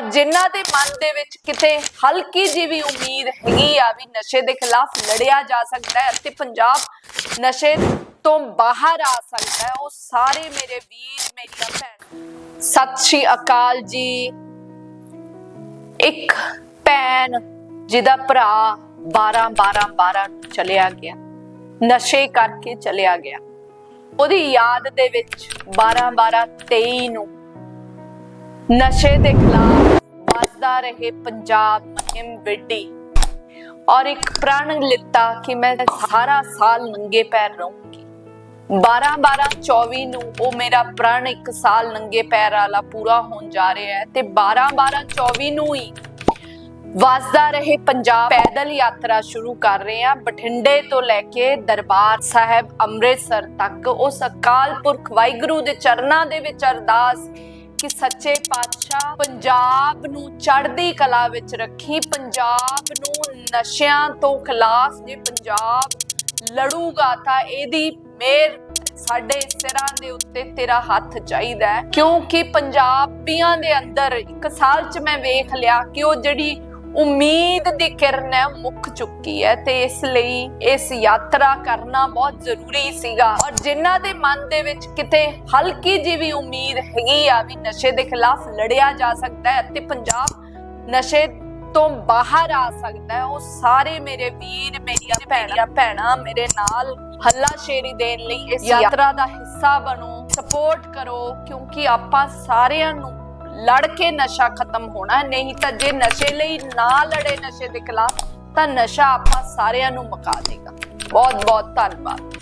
ਔਰ ਜਿਨ੍ਹਾਂ ਦੇ ਮਨ ਦੇ ਵਿੱਚ ਕਿਤੇ ਹਲਕੀ ਜਿਹੀ ਵੀ ਉਮੀਦ ਹੈਗੀ ਆ ਵੀ ਨਸ਼ੇ ਦੇ ਖਿਲਾਫ ਲੜਿਆ ਜਾ ਸਕਦਾ ਹੈ ਅਤੇ ਪੰਜਾਬ ਨਸ਼ੇ ਤੋਂ ਬਾਹਰ ਆ ਸਕਦਾ ਹੈ, ਉਹ ਸਾਰੇ ਮੇਰੇ ਵੀਰ, ਮੇਰੀਆਂ ਭੈਣਾਂ। ਸਤਿ ਸ਼੍ਰੀ ਅਕਾਲ ਜੀ। ਇੱਕ ਭੈਣ ਜਿਹਦਾ ਭਰਾ 12 12 12 ਚਲਿਆ ਗਿਆ। ਨਸ਼ੇ ਕਰਕੇ ਚਲਿਆ ਗਿਆ। ਉਹਦੀ ਯਾਦ ਦੇ ਵਿੱਚ 12 12 23 ਨੂੰ ਨਸ਼ੇ ਦੇ ਖਿਲਾਫ ਵੱਜਦਾ ਰਹੇ ਪੰਜਾਬ ਮੁਹਿੰਮ ਵਿੱਢੀ ਔਰ ਇੱਕ ਪ੍ਰਣ ਲਿੱਤਾ ਕਿ ਮੈਂ ਸਾਰਾ ਸਾਲ ਨੰਗੇ ਪੈਰ ਰਹੂੰਗੀ। 12 12 24 ਨੂੰ ਉਹ ਮੇਰਾ ਪ੍ਰਣ ਇੱਕ ਸਾਲ ਨੰਗੇ ਪੈਰ ਵਾਲਾ ਪੂਰਾ ਹੋਣ ਜਾ ਰਿਹਾ ਹੈ ਤੇ 12 12 24 ਨੂੰ ਹੀ ਵਸਦਾ ਰਹੇ ਪੰਜਾਬ ਪੈਦਲ ਯਾਤਰਾ ਸ਼ੁਰੂ ਕਰ ਰਹੇ ਹਾਂ। ਬਠਿੰਡੇ ਤੋਂ ਲੈ ਕੇ ਦਰਬਾਰ ਸਾਹਿਬ ਅੰਮ੍ਰਿਤਸਰ ਤੱਕ ਉਸ ਅਕਾਲ ਪੁਰਖ ਵਾਹਿਗੁਰੂ ਦੇ ਚਰਨਾਂ ਦੇ ਵਿੱਚ ਅਰਦਾਸ ਕਿ ਸੱਚੇ ਪਾਤਸ਼ਾਹ ਪੰਜਾਬ ਨੂੰ ਚੜ੍ਹਦੀ ਕਲਾ ਵਿੱਚ ਰੱਖੀ, ਪੰਜਾਬ ਨੂੰ ਨਸ਼ਿਆਂ ਤੋਂ ਖਿਲਾਫ ਜੇ ਪੰਜਾਬ ਲੜੂਗਾ ਤਾਂ ਇਹਦੀ ਮੇਰ ਸਾਡੇ ਸਿਰਾਂ ਦੇ ਉੱਤੇ ਤੇਰਾ ਹੱਥ ਚਾਹੀਦਾ ਕਿਉਂਕਿ ਪੰਜਾਬੀਆਂ ਦੇ ਅੰਦਰ ਇੱਕ ਸਾਲ 'ਚ ਮੈਂ ਵੇਖ ਲਿਆ ਕਿ ਉਹ ਜਿਹੜੀ ਉਮੀਦ ਦੀ ਕਿਰਨ ਮੁੱਕ ਚੁੱਕੀ ਹੈ ਤੇ ਇਸ ਲਈ ਇਸ ਯਾਤਰਾ ਕਰਨਾ ਬਹੁਤ ਜ਼ਰੂਰੀ ਸੀਗਾ। ਔਰ ਜਿਨ੍ਹਾਂ ਦੇ ਮਨ ਦੇ ਵਿੱਚ ਕਿਤੇ ਹਲਕੀ ਜਿਹੀ ਵੀ ਉਮੀਦ ਹੈਗੀ ਆ ਵੀ ਨਸ਼ੇ ਦੇ ਖਿਲਾਫ ਲੜਿਆ ਜਾ ਸਕਦਾ ਹੈ ਤੇ ਪੰਜਾਬ ਨਸ਼ੇ ਤੋਂ ਬਾਹਰ ਆ ਸਕਦਾ ਹੈ ਉਹ ਸਾਰੇ ਮੇਰੇ ਵੀਰ ਮੇਰੀਆਂ ਭੈਣਾਂ ਭੈਣਾਂ ਮੇਰੇ ਨਾਲ ਹੱਲਾ ਸ਼ੇਰੀ ਦੇਣ ਲਈ ਇਸ ਯਾਤਰਾ ਦਾ ਹਿੱਸਾ ਬਣੋ ਸਪੋਰਟ ਕਰੋ ਕਿਉਂਕਿ ਆਪਾਂ ਸਾਰਿਆਂ ਨੂੰ ਲੜ ਕੇ ਨਸ਼ਾ ਖਤਮ ਹੋਣਾ ਨਹੀਂ ਤਾਂ ਜੇ ਨਸ਼ੇ ਲਈ ਨਾ ਲੜੇ ਨਸ਼ੇ ਦੇ ਖਿਲਾਫ, ਤਾਂ ਨਸ਼ਾ ਆਪਾਂ ਸਾਰਿਆਂ ਨੂੰ ਮੁਕਾ ਦੇਗਾ। ਬਹੁਤ ਬਹੁਤ ਧੰਨਵਾਦ।